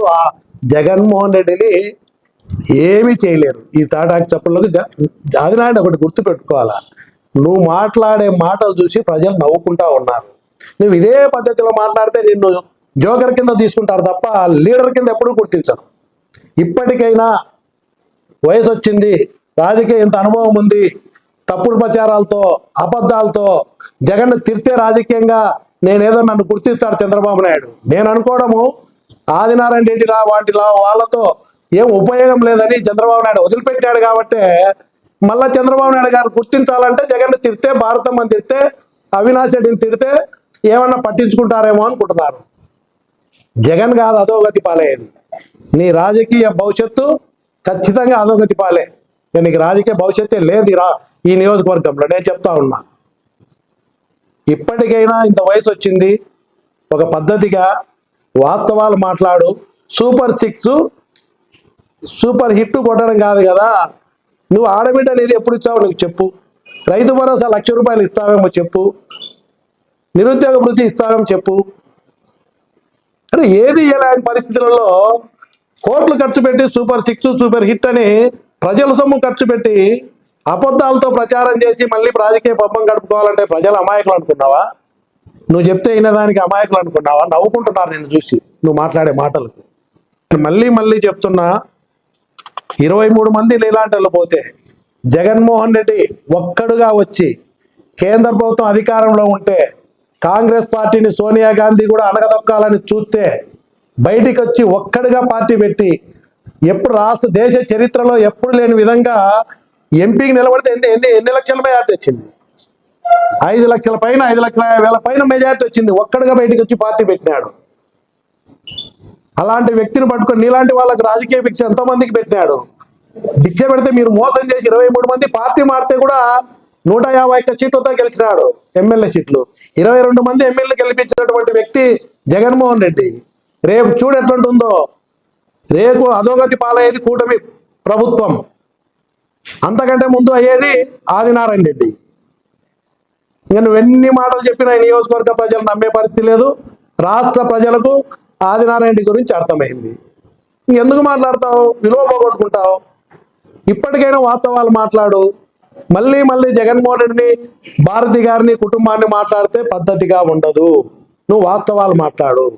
వాళ్ళు ఆ జగన్మోహన్ రెడ్డిని ఏమీ చేయలేరు. ఈ తాటాకు చెప్పులకు ఆదినారాయణ ఒకటి గుర్తు పెట్టుకోవాలా నువ్వు మాట్లాడే మాటలు చూసి ప్రజలు నవ్వుకుంటా ఉన్నారు. నువ్వు ఇదే పద్ధతిలో మాట్లాడితే నిన్ను జోకర్ కింద తీసుకుంటారు తప్ప లీడర్ కింద ఎప్పుడూ గుర్తించరు. ఇప్పటికైనా వయసు వచ్చింది రాజకీయ ఇంత అనుభవం ఉంది తప్పుడు ప్రచారాలతో అబద్ధాలతో జగన్ తిరితే రాజకీయంగా నేనేదో నన్ను గుర్తిస్తాడు చంద్రబాబు నాయుడు. నేను అనుకోవడము ఆదినారాయణ రెడ్డిలా వాటిలా వాళ్ళతో ఏం ఉపయోగం లేదని చంద్రబాబు నాయుడు వదిలిపెట్టాడు కాబట్టి మళ్ళా చంద్రబాబు నాయుడు గారు గుర్తించాలంటే జగన్ తిడితే భారతం అని తిడితే అవినాష్ రెడ్డిని తిడితే ఏమన్నా పట్టించుకుంటారేమో అనుకుంటున్నారు. జగన్ కాదు అధోగతి పాలయ్యేది నీ రాజకీయ భవిష్యత్తు ఖచ్చితంగా అధోగతి పాలే. నీకు రాజకీయ భవిష్యత్తే లేదు ఈ రా ఈ నియోజకవర్గంలో. నేను చెప్తా ఉన్నా. ఇప్పటికైనా ఇంత వయసు వచ్చింది. ఒక పద్ధతిగా వాస్తవాలు మాట్లాడు. సూపర్ సిక్స్ సూపర్ హిట్ కొట్టడం కాదు కదా. నువ్వు ఆడబిడ్డ అనేది ఎప్పుడు ఇచ్చావు నీకు చెప్పు. రైతు భరోసా లక్ష రూపాయలు ఇస్తావేమో చెప్పు. నిరుద్యోగ వృత్తి ఇస్తావేమో చెప్పు. అరే ఏది ఇలాంటి పరిస్థితులలో కోట్లు ఖర్చు పెట్టి సూపర్ సిక్స్ సూపర్ హిట్ అని ప్రజల సొమ్ము ఖర్చు పెట్టి అబద్ధాలతో ప్రచారం చేసి మళ్ళీ రాజకీయ పబ్బం గడుపుకోవాలంటే ప్రజలు అమాయకులు అనుకున్నావా? నువ్వు చెప్తే వినదానికి అమాయకులు అనుకున్నావా? నవ్వుకుంటున్నారు నేను చూసి. నువ్వు మాట్లాడే మాటలకు. మళ్ళీ మళ్ళీ చెప్తున్నా ఇరవై మూడు మంది ఇలాంటి వాళ్ళు పోతే జగన్మోహన్ రెడ్డి ఒక్కడుగా వచ్చి కేంద్ర ప్రభుత్వం అధికారంలో ఉంటే కాంగ్రెస్ పార్టీని సోనియా గాంధీ కూడా అనగదొక్కాలని చూస్తే బయటికి వచ్చి ఒక్కడుగా పార్టీ పెట్టి ఎప్పుడు రాష్ట్ర దేశ చరిత్రలో ఎప్పుడు లేని విధంగా ఎంపీకి నిలబడితే ఎన్ని ఎన్ని ఎన్ని లక్షల మీద వచ్చింది ఐదు లక్షల పైన ఐదు లక్షల వేల పైన మెజార్టీ వచ్చింది. ఒక్కడిగా బయటికి వచ్చి పార్టీ పెట్టినాడు. అలాంటి వ్యక్తిని పట్టుకొని నీలాంటి వాళ్ళకి రాజకీయ భిక్ష ఎంతో మందికి పెట్టినాడు. భిక్ష పెడితే మీరు మోసం చేసి ఇరవై మూడు మంది పార్టీ మారితే కూడా నూట యాభై ఒక్క సీట్లతో గెలిచినాడు ఎమ్మెల్యే సీట్లు. ఇరవై రెండు మంది ఎమ్మెల్యే గెలిపించినటువంటి వ్యక్తి జగన్మోహన్ రెడ్డి. రేపు చూడు ఎట్లుంటుందో. రేపు అధోగతి పాలయ్యేది కూటమి ప్రభుత్వం. అంతకంటే ముందు అయ్యేది ఆదినారాయణ రెడ్డి. ఇంకా నువ్వు ఎన్ని మాటలు చెప్పినా ఈ నియోజకవర్గ ప్రజలు నమ్మే పరిస్థితి లేదు. రాష్ట్ర ప్రజలకు ఆదినారాయణ గురించి అర్థమైంది. ఎందుకు మాట్లాడతావు? విలువ పోగొట్టుకుంటావు. ఇప్పటికైనా వాస్తవాలు మాట్లాడు. మళ్ళీ మళ్ళీ జగన్మోహన్ రెడ్డిని భారతి గారిని కుటుంబాన్ని మాట్లాడితే పద్ధతిగా ఉండదు. నువ్వు వాస్తవాలు మాట్లాడు.